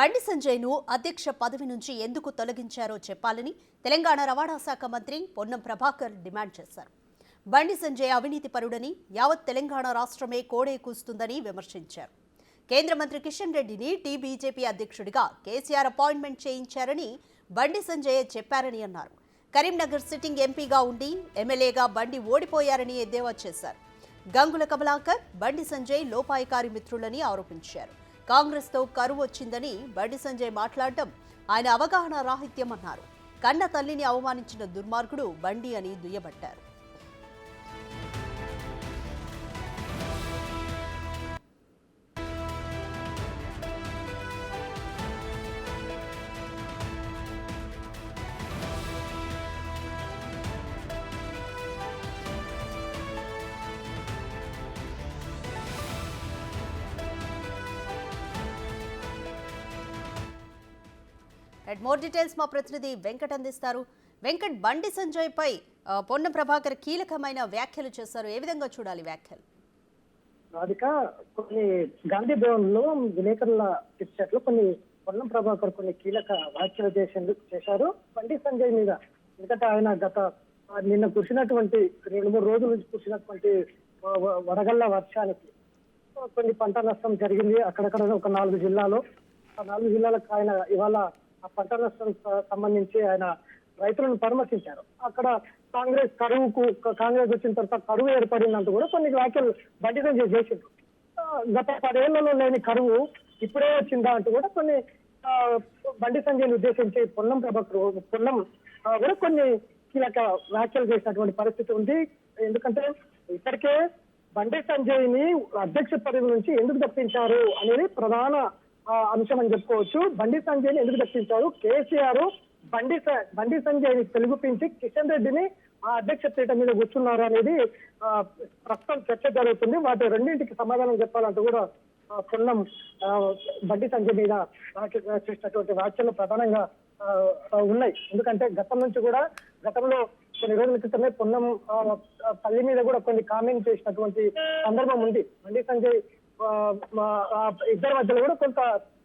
బండి సంజయ్ను అధ్యక్ష పదవి నుంచి ఎందుకు తొలగించారో చెప్పాలని తెలంగాణ రవాణా శాఖ మంత్రి పొన్నం ప్రభాకర్ డిమాండ్ చేశారు. బండి సంజయ్ అవినీతి పరుడని యావత్ తెలంగాణ రాష్ట్రమే కోడే కూస్తుందని విమర్శించారు. కేంద్ర మంత్రి కిషన్ రెడ్డిని టీ బీజేపీ అధ్యక్షుడిగా కేసీఆర్ అపాయింట్మెంట్ చేయించారని బండి సంజయ్ చెప్పారని అన్నారు. కరీంనగర్ సిట్టింగ్ ఎంపీగా ఉండి ఎమ్మెల్యేగా బండి ఓడిపోయారని ఎద్దేవా చేశారు. గంగుల కమలాకర్ బండి సంజయ్ లోపాయకారి మిత్రులని ఆరోపించారు. కాంగ్రెస్తో కరువు వచ్చిందని బండి సంజయ్ మాట్లాడటం ఆయన అవగాహన రాహిత్యం అన్నారు కన్న తల్లిని అవమానించిన దుర్మార్గుడు బండి అని దుయ్యబట్టారు. అండ్ మోర్ డీటెయిల్స్ మా ప్రతినిధి వెంకట్ అందిస్తారు. వెంకట్ బండి సంజయ్ పై పొన్న పొన్నం ప్రభాకర్ కీలకమైన వ్యాఖ్యలు చేశారు. ఏ విధంగా చూడాలి వ్యాఖ్యలు? రాధిక కొన్ని గాంధీ భవన్లో విలేకరుల పిక్చర్లు కొన్ని పొన్నం ప్రభాకర్ కొన్ని కీలక వ్యాఖ్యలు చేసేందుకు చేశారు. బండి సంజయ్ మీద ఎందుకంటే ఆయన గత నిన్న కురిసినటువంటి రెండు మూడు రోజుల నుంచి కురిసినటువంటి వడగళ్ళ వ- వర్షానికి కొన్ని పంట నష్టం జరిగింది. అక్కడక్కడ ఒక నాలుగు జిల్లాలో ఆ నాలుగు జిల్లాలకు ఆయన ఇవాళ ఆ పంట నష్టం సంబంధించి ఆయన రైతులను పరామర్శించారు. అక్కడ కాంగ్రెస్ కరువుకు కాంగ్రెస్ వచ్చిన తర్వాత కరువు ఏర్పడిందంటూ కూడా కొన్ని వ్యాఖ్యలు బండి సంజయ్ ఆ, గత పదేళ్ళలో లేని కరువు ఇప్పుడే వచ్చిందా అంటూ కూడా కొన్ని ఆ, బండి సంజయ్ని ఉద్దేశించి పొన్నం ప్రభాకర్ పొన్నం కూడా కొన్ని కీలక వ్యాఖ్యలు చేసినటువంటి పరిస్థితి ఉంది. ఎందుకంటే ఇప్పటికే బండి సంజయ్ని అధ్యక్ష పదవి నుంచి ఎందుకు తప్పించారు అనేది ప్రధాన అంశం అని చెప్పుకోవచ్చు. బండి సంజయ్ని ఎందుకు రక్షించారు కేసీఆర్ బండి బండి సంజయ్ని తెలుగుపించి కిషన్ రెడ్డిని ఆ అధ్యక్ష పీఠం మీద కూర్చున్నారు అనేది ప్రస్తుతం చర్చ జరుగుతుంది. వాటి రెండింటికి సమాధానం చెప్పాలంటూ కూడా ఆ, పొన్నం ఆ, బండి సంజయ్ మీద చేసినటువంటి వ్యాఖ్యలు ప్రధానంగా ఉన్నాయి. ఎందుకంటే గతం నుంచి కూడా గతంలో కొన్ని రోజుల క్రితమే పొన్నం పల్లి మీద కూడా కొన్ని కామెంట్ చేసినటువంటి సందర్భం ఉంది. బండి సంజయ్ ఇద్దరి మధ్యలో కూడా కొంత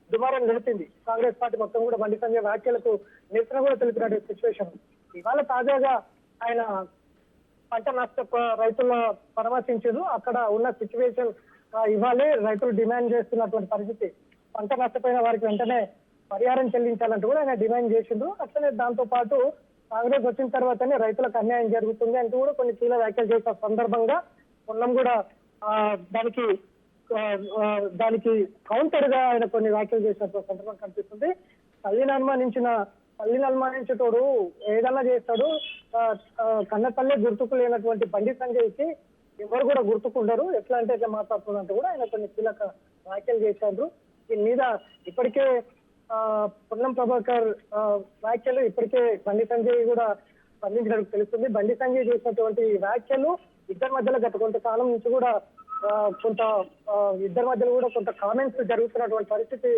దుమారం నిలిపింది కాంగ్రెస్ పార్టీ మొత్తం కూడా బండి సంజయ్ వ్యాఖ్యలకు నిరసన కూడా తెలిపిన సిచ్యువేషన్ ఇవాళ తాజాగా ఆయన పంట నష్ట రైతుల పరామర్శించారు. అక్కడ ఉన్న సిచ్యువేషన్ ఇవాళే రైతులు డిమాండ్ చేస్తున్నటువంటి పరిస్థితి. పంట నష్టపోయిన వారికి వెంటనే పరిహారం చెల్లించాలంటూ కూడా ఆయన డిమాండ్ చేసిండ్రు. అట్లనే దాంతో పాటు కాంగ్రెస్ వచ్చిన తర్వాతనే రైతులకు అన్యాయం జరుగుతుంది అంటూ కూడా కొన్ని కీలక వ్యాఖ్యలు చేసిన సందర్భంగా పొన్నం కూడా దానికి దానికి కౌంటర్గా ఆయన కొన్ని వ్యాఖ్యలు చేసినటువంటి సందర్భం కనిపిస్తుంది. తల్లిని అనుమానించిన తల్లిని అనుమానించేటోడు ఏదన్నా చేస్తాడు కన్న తల్లి గుర్తుకు లేనటువంటి పండిత్ సంజయ్కి ఎవరు కూడా గుర్తుకుండరు ఎట్లా అంటే ఎట్లా మాట్లాడుతున్నట్టు కూడా ఆయన కొన్ని కీలక వ్యాఖ్యలు చేశారు. దీని మీద ఇప్పటికే ఆ, పొన్నం ప్రభాకర్ వ్యాఖ్యలు ఇప్పటికే బండి సంజయ్ కూడా స్పందించినట్టు తెలుస్తుంది. బండి సంజయ్ చేసినటువంటి వ్యాఖ్యలు ఇద్దరి మధ్యలో గత కొంతకాలం నుంచి కూడా కొంత ఇద్దరి మధ్యలో కూడా కొంత కామెంట్స్ జరుగుతున్నటువంటి పరిస్థితి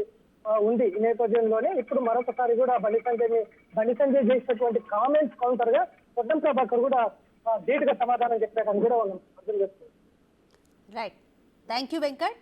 ఉంది ఈ నేపథ్యంలోనే. ఇప్పుడు మరొకసారి కూడా బండి సంజయ్ బండి సంజయ్ చేసినటువంటి కామెంట్స్ కౌంటర్గా పొద్దం ప్రభాకర్ కూడా ధీటుగా సమాధానం చెప్పారని కూడా మనం అర్థం చేసుకోవచ్చు. Right thank you Venkat